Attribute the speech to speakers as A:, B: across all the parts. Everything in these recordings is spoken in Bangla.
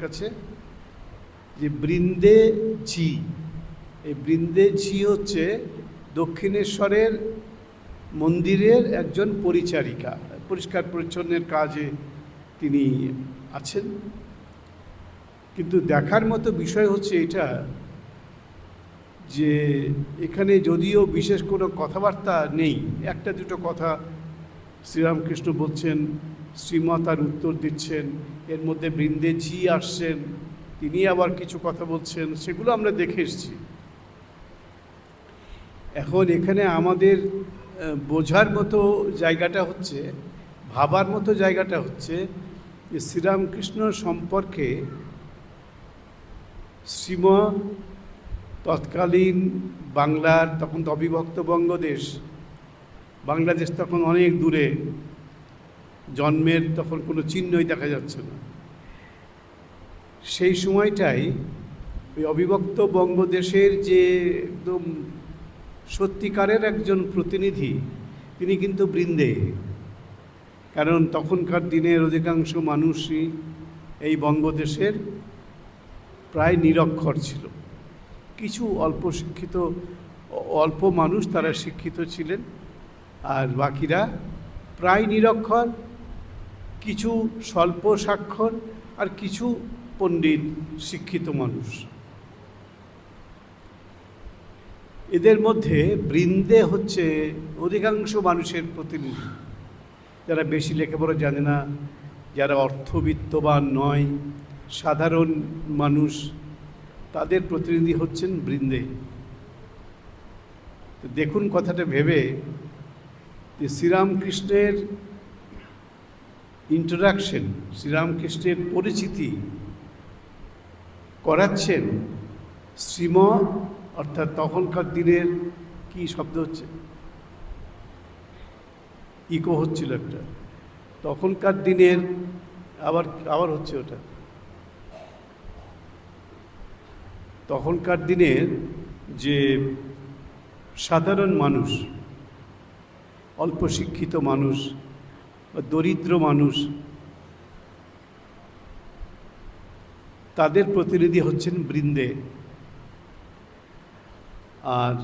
A: কাছে, যে বৃন্দে ঝি এই বৃন্দে ঝি হচ্ছে দক্ষিণেশ্বরের মন্দিরের একজন পরিচারিকা। পরিষ্কার পরিচ্ছন্নের কাজে তিনি আছেন। কিন্তু দেখার মতো বিষয় হচ্ছে এটা যে এখানে যদিও বিশেষ কোনো কথাবার্তা নেই, একটা দুটো কথা শ্রীরামকৃষ্ণ বলছেন শ্রীমা তার উত্তর দিচ্ছেন, এর মধ্যে বৃন্দে ঝি আসছেন, তিনি আবার কিছু কথা বলছেন, সেগুলো আমরা দেখে এসেছি। এখন এখানে আমাদের বোঝার মতো জায়গাটা হচ্ছে, ভাবার মতো জায়গাটা হচ্ছে যে শ্রীরামকৃষ্ণ সম্পর্কে শ্রীম তৎকালীন বাংলার তখন তো অবিভক্ত বঙ্গদেশ, বাংলাদেশ তখন অনেক দূরে জন্মের তখন কোনো চিহ্নই দেখা যাচ্ছে না। সেই সময়টাই ওই অবিভক্ত বঙ্গদেশের যে একদম সত্যিকারের একজন প্রতিনিধি, তিনি কিন্তু বৃন্দে। কারণ তখনকার দিনের অধিকাংশ মানুষই এই বঙ্গদেশের প্রায় নিরক্ষর ছিল। কিছু অল্প শিক্ষিত, অল্প মানুষ তারা শিক্ষিত ছিলেন, আর বাকিরা প্রায় নিরক্ষর। কিছু স্বল্প স্বাক্ষর আর কিছু পণ্ডিত শিক্ষিত মানুষ। এদের মধ্যে বৃন্দে হচ্ছে অধিকাংশ মানুষের প্রতিনিধি। যারা বেশি লেখাপড়া জানে না, যারা অর্থবিত্তবান নয়, সাধারণ মানুষ, তাদের প্রতিনিধি হচ্ছেন বৃন্দে। দেখুন কথাটা ভেবে যে শ্রীরামকৃষ্ণের ইন্টারাকশন শ্রীরামকৃষ্ণের পরিচিতি করাচ্ছেন, শ্রীম, অর্থাৎ তখনকার দিনের কি শব্দ হচ্ছে? ইকো হচ্ছিল একটা। তখনকার দিনের আবার আবার হচ্ছে ওটা। তখনকার দিনের যে সাধারণ মানুষ, অল্প শিক্ষিত মানুষ দরিদ্র মানুষ, তাদের প্রতিনিধি হচ্ছেন বৃন্দে। আর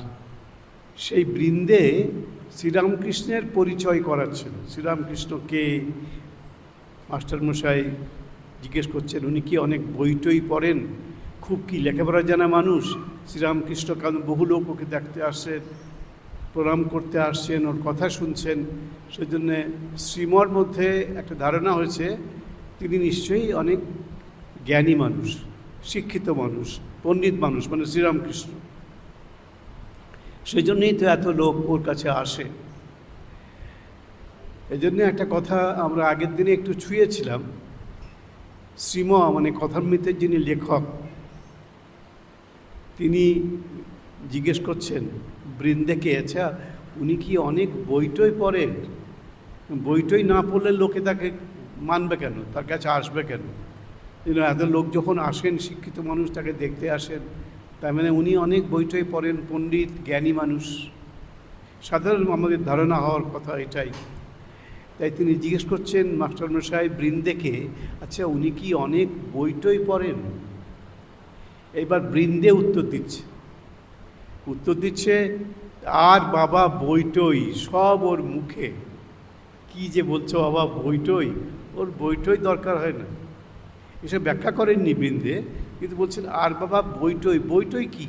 A: সেই বৃন্দে শ্রীরামকৃষ্ণের পরিচয় করাচ্ছেন। শ্রীরামকৃষ্ণ কে? মাস্টারমশাই জিজ্ঞেস করছেন, উনি কি অনেক বইটই পড়েন? খুব কি লেখাপড়া জানা মানুষ? শ্রীরামকৃষ্ণ কারণ বহু লোক ওকে দেখতে আসছেন। প্রণাম করতে আসছেন, ওর কথা শুনছেন। সেজন্যে শ্রীমর মধ্যে একটা ধারণা হয়েছে, তিনি নিশ্চয়ই অনেক জ্ঞানী মানুষ, শিক্ষিত মানুষ, পণ্ডিত মানুষ মানে শ্রীরামকৃষ্ণ। সেই জন্যই তো এত লোক ওর কাছে আসে। এই জন্য একটা কথা আমরা আগের দিনে একটু ছুঁয়েছিলাম। শ্রীম মানে কথামৃতের যিনি লেখক, তিনি জিজ্ঞেস করছেন বৃন্দেকে আচ্ছা উনি কি অনেক বইটই পড়েন? বইটই না পড়লে লোকে তাকে মানবে কেন? তার কাছে আসবে কেন? এত লোক যখন আসেন, শিক্ষিত মানুষ তাকে দেখতে আসেন, তার মানে উনি অনেক বইটই পড়েন, পণ্ডিত, জ্ঞানী মানুষ। সাধারণ আমাদের ধারণা হওয়ার কথা এটাই। তাই তিনি জিজ্ঞেস করছেন মাস্টারমশাই বৃন্দেকে আচ্ছা উনি কি অনেক বইটই পড়েন? এবার বৃন্দে উত্তর দিচ্ছে। উত্তর দিচ্ছে, আর বাবা বইটই সব ওর মুখে। কি যে বলছো বাবা বইটই ওর বইটই দরকার হয় না। এসব ব্যাখ্যা করেননি বৃন্দে, কিন্তু বলছেন, আর বাবা বইটই বইটই কি?